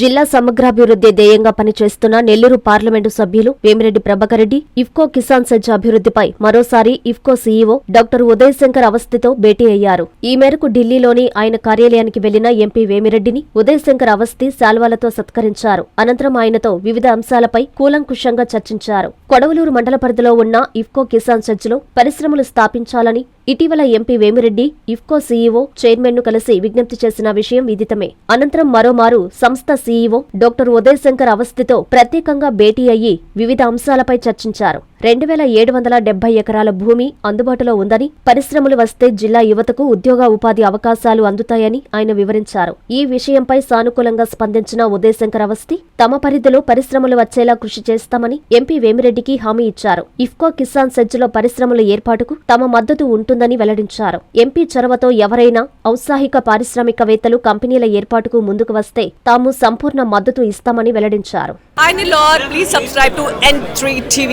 జిల్లా సమగ్రాభివృద్ధి ధ్యేయంగా పనిచేస్తున్న నెల్లూరు పార్లమెంటు సభ్యులు వేమిరెడ్డి ప్రభాకర్ రెడ్డి ఇఫ్కో కిసాన్ సజ్జ అభివృద్ధిపై మరోసారి ఇఫ్కో సీఈఓ డాక్టర్ ఉదయ్ శంకర్ అవస్థితో భేటీ అయ్యారు. ఈ మేరకు ఢిల్లీలోని ఆయన కార్యాలయానికి వెళ్ళిన ఎంపీ వేమిరెడ్డిని ఉదయ్ శంకర్ అవస్థి శాల్వాలతో సత్కరించారు. అనంతరం ఆయనతో వివిధ అంశాలపై కూలంకుషంగా చర్చించారు. కొడవలూరు మండల పరిధిలో ఉన్న ఇఫ్కో కిసాన్ సజ్జలో పరిశ్రమలు స్థాపించాలని ఇటీవల ఎంపీ వేమిరెడ్డి ఇఫ్కో సీఈఓ చైర్మన్ను కలిసి విజ్ఞప్తి చేసిన విషయం విదితమే. అనంతరం మరోమారు సంస్థ సీఈఓ డాక్టర్ ఉదయ్ శంకర్ అవస్థితో ప్రత్యేకంగా భేటీ అయ్యి వివిధ అంశాలపై చర్చించారు. రెండు వేల ఏడు వందల డెబ్బై ఎకరాల భూమి అందుబాటులో ఉందని పరిశ్రమలు వస్తే జిల్లా యువతకు ఉద్యోగ ఉపాధి అవకాశాలు అందుతాయని ఆయన వివరించారు. ఈ విషయంపై సానుకూలంగా స్పందించిన ఉదయశంకర్ అవస్థి తమ పరిధిలో పరిశ్రమలు వచ్చేలా కృషి చేస్తామని ఎంపీ వేమిరెడ్డికి హామీ ఇచ్చారు. ఇఫ్కో కిసాన్ సెజ్లో పరిశ్రమల ఏర్పాటుకు తమ మద్దతు ఉంటుందని వెల్లడించారు. ఎంపీ చొరవతో ఎవరైనా ఔత్సాహిక పారిశ్రామికవేత్తలు కంపెనీల ఏర్పాటుకు ముందుకు వస్తే తాము సంపూర్ణ మద్దతు ఇస్తామని వెల్లడించారు. Hi Nilor, please subscribe to N3 TV.